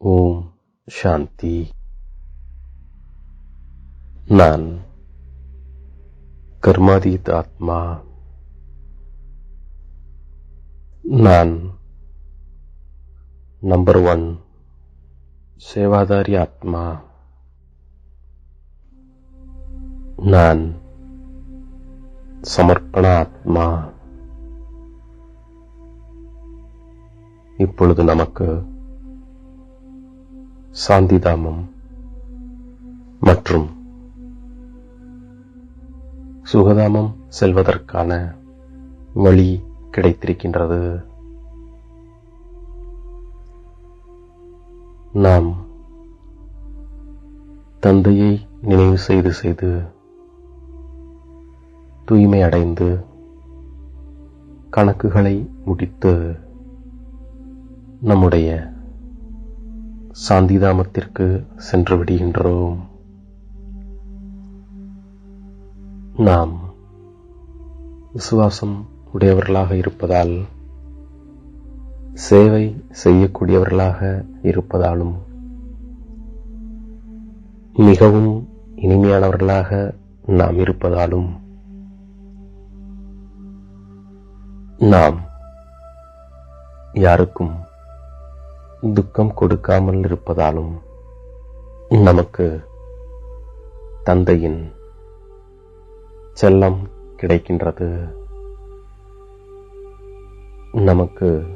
ஓம் சாந்தி. நான் கர்மாதீத் ஆத்மா. நான் நம்பர் ஒன் சேவாதாரி ஆத்மா. நான் சமர்ப்பண ஆத்மா. இப்பொழுது நமக்கு சாந்திதாமம் மற்றும் சுகதாமம் செல்வதற்கான வழி கிடைத்திருக்கின்றது. நாம் தந்தையை நினைவு செய்து செய்து தூய்மை அடைந்து கணக்குகளை முடித்து நம்முடைய சாந்திதாமத்திற்கு சென்று விடுகின்றோம். நாம் விசுவாசம் உடையவர்களாக இருப்பதால் சேவை செய்யக்கூடியவர்களாக இருப்பதாலும் மிகவும் இனிமையானவர்களாக நாம் இருப்பதாலும் நாம் யாருக்கும் துக்கம் கொடுக்காமல் இருப்பதாலும் நமக்கு தந்தையின் செல்லம் கிடைக்கின்றது. நமக்கு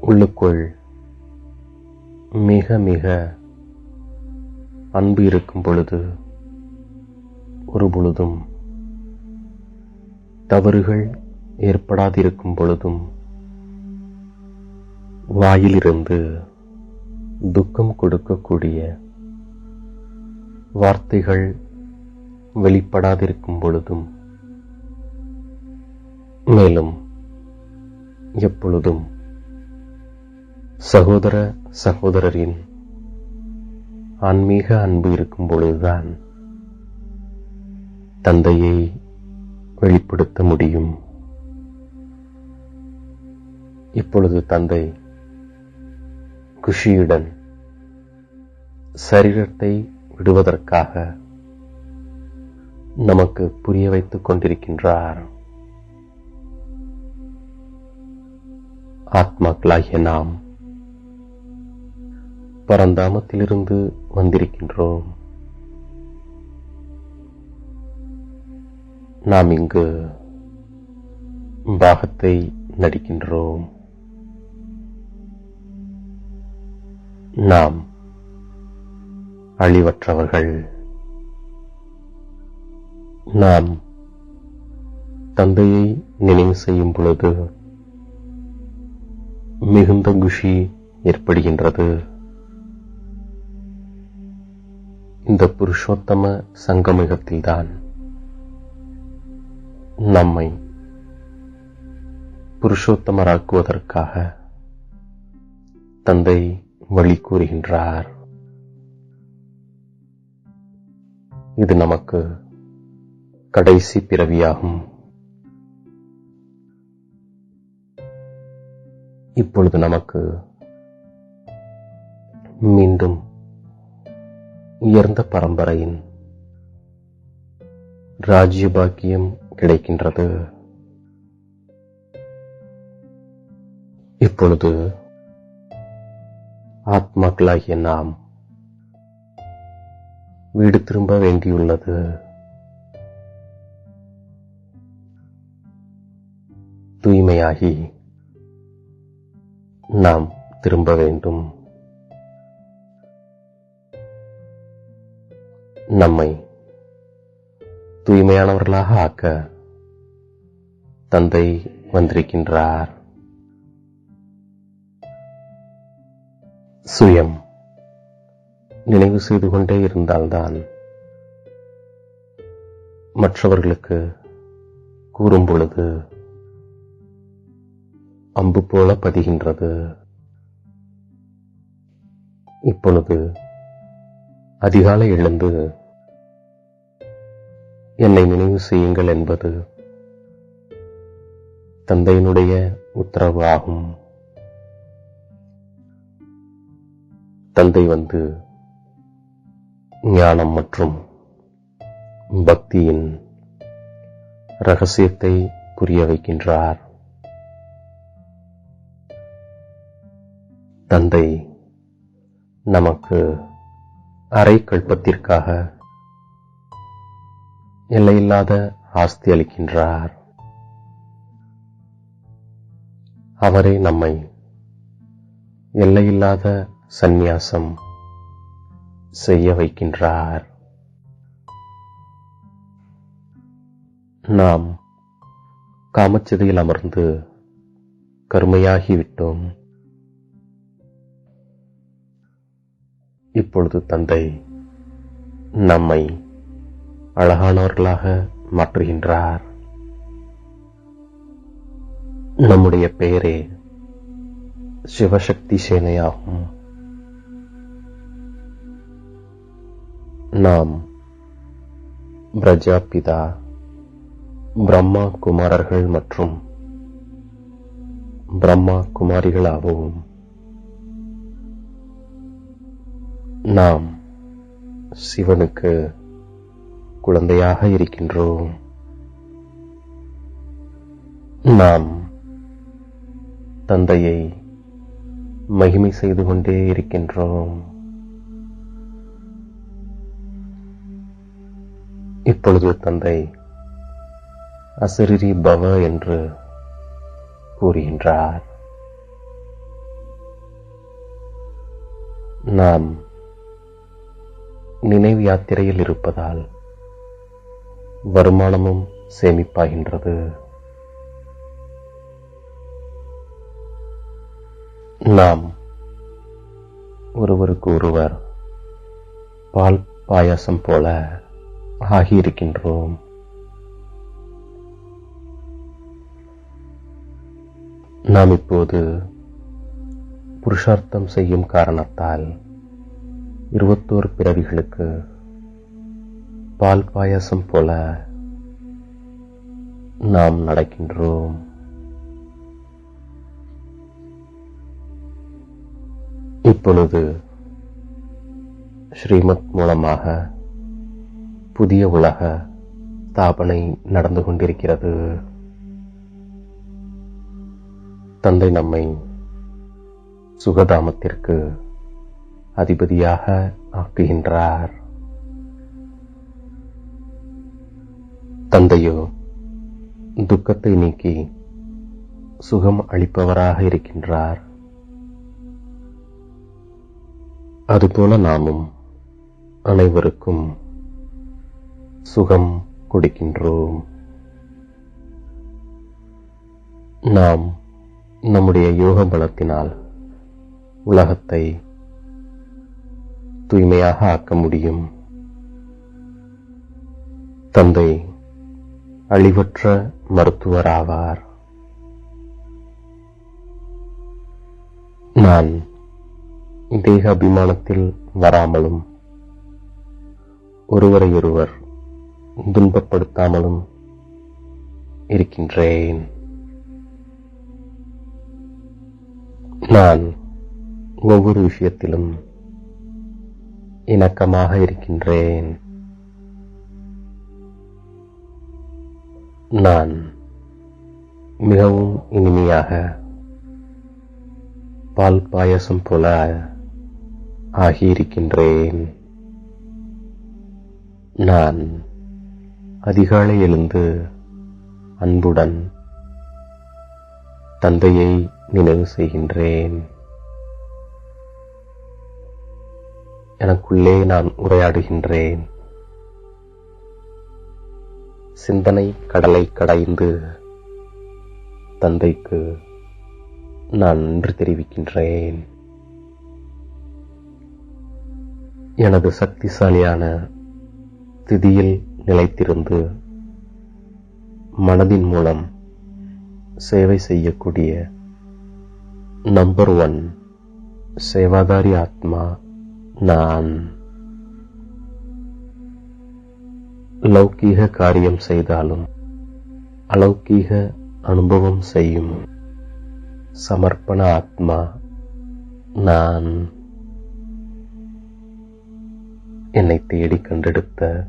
உள்ளுக்குள் மிக மிக அன்பு இருக்கும் பொழுது ஒரு பொழுதும் தவறுகள் ஏற்படாதிருக்கும் பொழுதும் வாயிலிருந்து துக்கம் கொடுக்கக்கூடிய வார்த்தைகள் வெளிப்படாதிருக்கும் பொழுதும் மேலும் எப்பொழுதும் சகோதர சகோதரரின் ஆன்மீக அன்பு இருக்கும் பொழுதுதான் தந்தையை வெளிப்படுத்த முடியும். இப்பொழுது தந்தை குஷியுடன் சரீரத்தை விடுவதற்காக நமக்கு புரிய வைத்துக் கொண்டிருக்கின்றார். ஆத்மாக்களாகிய நாம் பரந்தாமத்திலிருந்து வந்திருக்கின்றோம். நாம் இங்கு பாகத்தை நடிக்கின்றோம். நாம் அழிவற்றவர்கள். நாம் தந்தையை நினைவு செய்யும் பொழுது மிகுந்த குஷி ஏற்படுகின்றது. இந்த புருஷோத்தம சங்கமிகத்தில்தான் நம்மை புருஷோத்தமராக்குவதற்காக தந்தை வழி கூறுகின்றார். இது நமக்கு கடைசி பிறவியாகும். இப்பொழுது நமக்கு மீண்டும் உயர்ந்த பரம்பரையின் ராஜ்யபாக்கியம் கிடைக்கின்றது. இப்பொழுது ஆத்மாக்களாகிய நாம் வீடு திரும்ப வேண்டியுள்ளது. தூய்மையாகி நாம் திரும்ப வேண்டும். நம்மை தூய்மையானவர்களாக ஆக்க தந்தை வந்திருக்கின்றார். சுயம். நினைவு செய்து கொண்டே இருந்தால்தான் மற்றவர்களுக்கு கூறும் பொழுது அம்பு போல பதிகின்றது. இப்பொழுது அதிகாலை எழுந்து என்னை நினைவு செய்யுங்கள் என்பது தந்தையினுடைய உத்தரவு ஆகும். தந்தை வந்து ஞானம் மற்றும் பக்தியின் ரகசியத்தை புரிய வைக்கின்றார். தந்தை நமக்கு அரை கல்பத்திற்காக எல்லையில்லாத ஆஸ்தி அளிக்கின்றார். அவரே நம்மை எல்லையில்லாத சந்நியாசம் செய்ய வைக்கின்றார். நாம் காமச்சதையில் அமர்ந்து கருமையாகிவிட்டோம். இப்பொழுது தந்தை நம்மை அழகானவர்களாக மாற்றுகின்றார். நம்முடைய பெயரே சிவசக்தி சேனையாகும். நாம் பிரஜாபிதா பிரம்மா குமாரர்கள் மற்றும் பிரம்மா குமாரிகளாகவும் நாம் சிவனுக்கு குழந்தையாக இருக்கின்றோம். நாம் தந்தையை மகிமை செய்து கொண்டே இருக்கின்றோம். இப்பொழுது தந்தை அசரிரி பவ என்று கூறுகின்றார். நாம் நினைவு யாத்திரையில் இருப்பதால் வருமானமும் சேமிப்பாகின்றது. நாம் ஒருவருக்கு ஒருவர் பால் பாயாசம் போல ஆகியிருக்கின்றோம். நாம் இப்போது புருஷார்த்தம் செய்யும் காரணத்தால் இருபத்தோரு பிறவிகளுக்கு பால் பாயாசம் போல நாம் நடக்கின்றோம். இப்பொழுது ஸ்ரீமத் மூலமாக புதிய உலக ஸ்தாபனை நடந்து கொண்டிருக்கிறது. தந்தை நம்மை சுகதாமத்திற்கு அதிபதியாக ஆக்குகின்றார். தந்தையோ துக்கத்தை நீக்கி சுகம் அளிப்பவராக இருக்கின்றார். அதுபோல நாமும் அனைவருக்கும் சுகம் கொடுக்கின்றோம். நாம் நம்முடைய யோக பலத்தினால் உலகத்தை தூய்மையாக ஆக்க முடியும். தந்தை அழிவற்ற மருத்துவராவார். நான் தேக அபிமானத்தில் வராமலும் ஒருவரையொருவர் துன்பப்படுத்தாமலும் இருக்கின்றேன். நான் ஒவ்வொரு விஷயத்திலும் இணக்கமாக இருக்கின்றேன். நான் மிகவும் இனிமையாக பால் பாயசம் போல ஆகியிருக்கின்றேன். நான் அதிகாலை எழுந்து அன்புடன் தந்தையை நினைவு செய்கின்றேன். எனக்குள்ளே நான் உரையாடுகின்றேன். சிந்தனை கடலை கடைந்து தந்தைக்கு நான் நன்றி தெரிவிக்கின்றேன். எனது சக்திசாலியான திதியில் நிலைத்திருந்து மனதின் மூலம் சேவை செய்யக்கூடிய நம்பர் ஒன் சேவாதாரி ஆத்மா நான். லௌகீக காரியம் செய்தாலும் அலௌகீக அனுபவம் செய்யும் சமர்ப்பண ஆத்மா நான். என்னை தேடி கண்டெடுத்த